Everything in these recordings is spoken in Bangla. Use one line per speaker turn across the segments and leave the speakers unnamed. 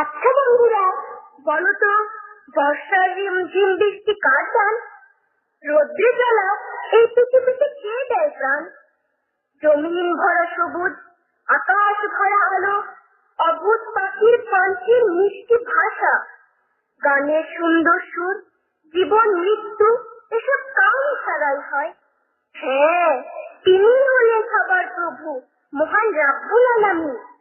আচ্ছা বন্ধুরা, বলো তো, বর্ষার রিমঝিম বৃষ্টি কার দান রৌদ্রে জ্বালা, এই পৃথিবীতে কে দেয় প্রাণ? জমিন ভরা সবুজ, আকাশ ভরা আলো অভূত পাখির কণ্ঠের মিষ্টি ভাষা। গানের সুন্দর সুর, জীবন মৃত্যু, এসব কাউ ছাড়াই হয়। হ্যাঁ তিনি হলেন সবার প্রভু, মহান রাব্বুল আলামিন।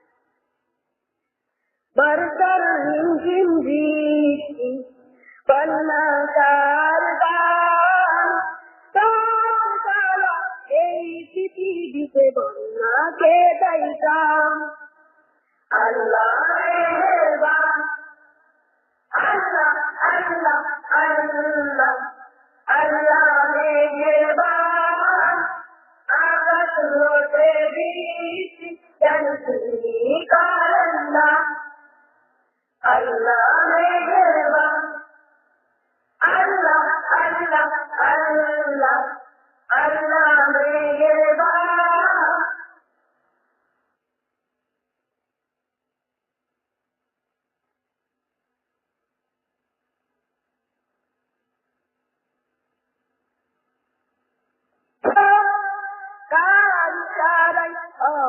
কন্যাকার গান তার তারা এই পৃথিবীতে বন্যাকে দায়িতাম আল্লাহ আল্লাহ আল্লাহ আল্লাহ আল্লাহ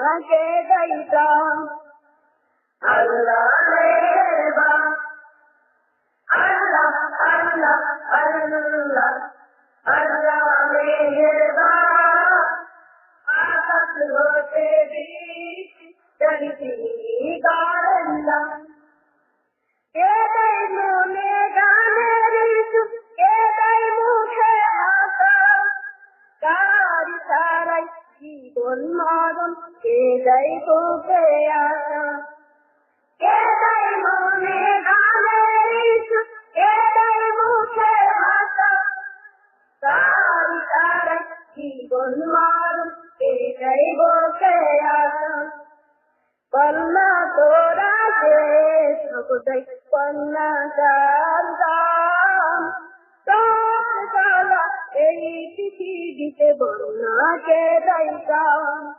अल्लाह के दैता अल्लाह रेबा अल्लाह अल्लाह अल्लाह अल्लाह मेहरबा आसत हो तेरी কে দেয় তোকে আশা কে দেয় মনে গানের সুর কে দেয় মুখে হাসা কার সারাই জীবন মরণ কে দেয় তোকে আশা কন্যা তোরা যে সবদাই কন্যা গান গান তোর জ্বালা এই পৃথিবীতে বন্যাকে দাইতাম আল্লাহ